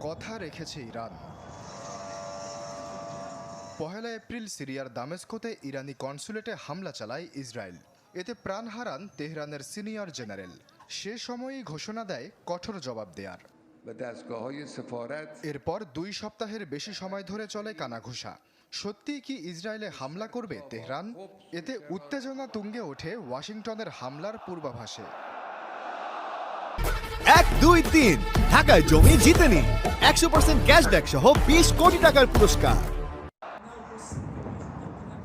কথা রেখেছে ইরান। পহেলা এপ্রিল সিরিয়ার দামেস্কোতে ইরানি কনসুলেটে হামলা চালায় ইসরায়েল। এতে প্রাণ হারান তেহরানের সিনিয়র জেনারেল। সে সময়ই ঘোষণা দেয় কঠোর জবাব দেয়ার। এরপর দুই সপ্তাহের বেশি সময় ধরে চলে কানাঘুষা। সত্যি কি ইসরায়েলে হামলা করবে তেহরান? এতে উত্তেজনা তুঙ্গে ওঠে ওয়াশিংটনের হামলার পূর্বাভাসে। এক, দুই, তিন। ঢাকায় জমি জিতে নিন একশো পার্সেন্ট ক্যাশব্যাক সহ বিশ কোটি টাকার পুরস্কার।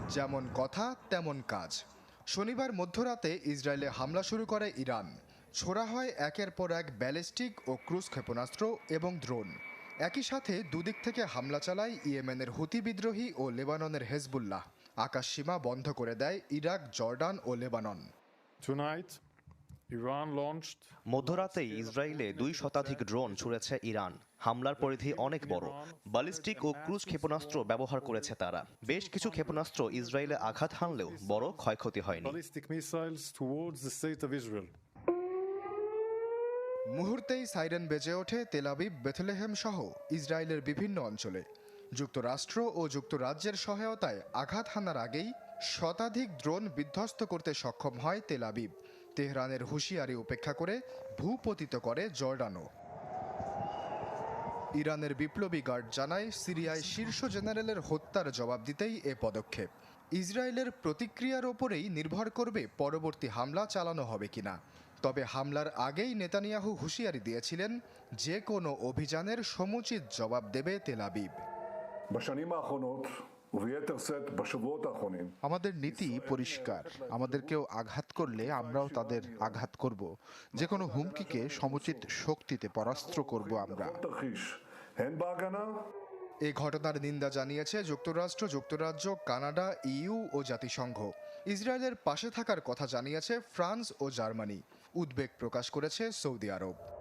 যেমন কথা তেমন কাজ। শনিবার মধ্যরাতে ইসরায়েলে হামলা শুরু করে ইরান। ছোড়া হয় একের পর এক ব্যালিস্টিক ও ক্রুজ ক্ষেপণাস্ত্র এবং ড্রোন। একই সাথে দুদিক থেকে হামলা চালায় ইয়েমেনের হুতি বিদ্রোহী ও লেবাননের হেজবুল্লাহ। আকাশসীমা বন্ধ করে দেয় ইরাক জর্ডান ও লেবানন। Tonight, মধ্যরাতেই ইসরায়েলে দুই শতাধিক ড্রোন ছুড়েছে ইরান। হামলার পরিধি অনেক বড়। ব্যালিস্টিক ও ক্রুজ ক্ষেপণাস্ত্র ব্যবহার করেছে তারা। বেশ কিছু ক্ষেপণাস্ত্র ইসরায়েলে আঘাত হানলেও বড় ক্ষয়ক্ষতি হয়নি. মুহূর্তেই সাইরেন বেজে ওঠে তেলাবিব বেথলেহেম সহ ইসরায়েলের বিভিন্ন অঞ্চলে। যুক্তরাষ্ট্র ও যুক্তরাজ্যের সহায়তায় আঘাত হানার আগেই শতাধিক ড্রোন বিধ্বস্ত করতে সক্ষম হয় তেলাবিব তেহরানের হুঁশিয়ারি উপেক্ষা করে ভূপতিত করে জর্ডানও। ইরানের বিপ্লবী গার্ড জানায়, সিরিয়ায় শীর্ষ জেনারেলের হত্যার জবাব দিতেই এ পদক্ষেপ। ইসরায়েলের প্রতিক্রিয়ার ওপরেই নির্ভর করবে পরবর্তী হামলা চালানো হবে কিনা। তবে হামলার আগেই নেতানিয়াহু হুঁশিয়ারি দিয়েছিলেন, যে কোনো অভিযানের সমুচিত জবাব দেবে তেলাবিব আমাদের নীতি পরিষ্কার। আমাদের কেউ আঘাত করলে আমরাও তাদের আঘাত করব। যে কোনো হুমকিকে সমুচিত শক্তিতে পরাস্ত করব আমরা। এ ঘটনার নিন্দা জানিয়েছে যুক্তরাষ্ট্র যুক্তরাজ্য কানাডা ইউ ও জাতিসংঘ। ইসরায়েলের পাশে থাকার কথা জানিয়েছে ফ্রান্স ও জার্মানি। উদ্বেগ প্রকাশ করেছে সৌদি আরব।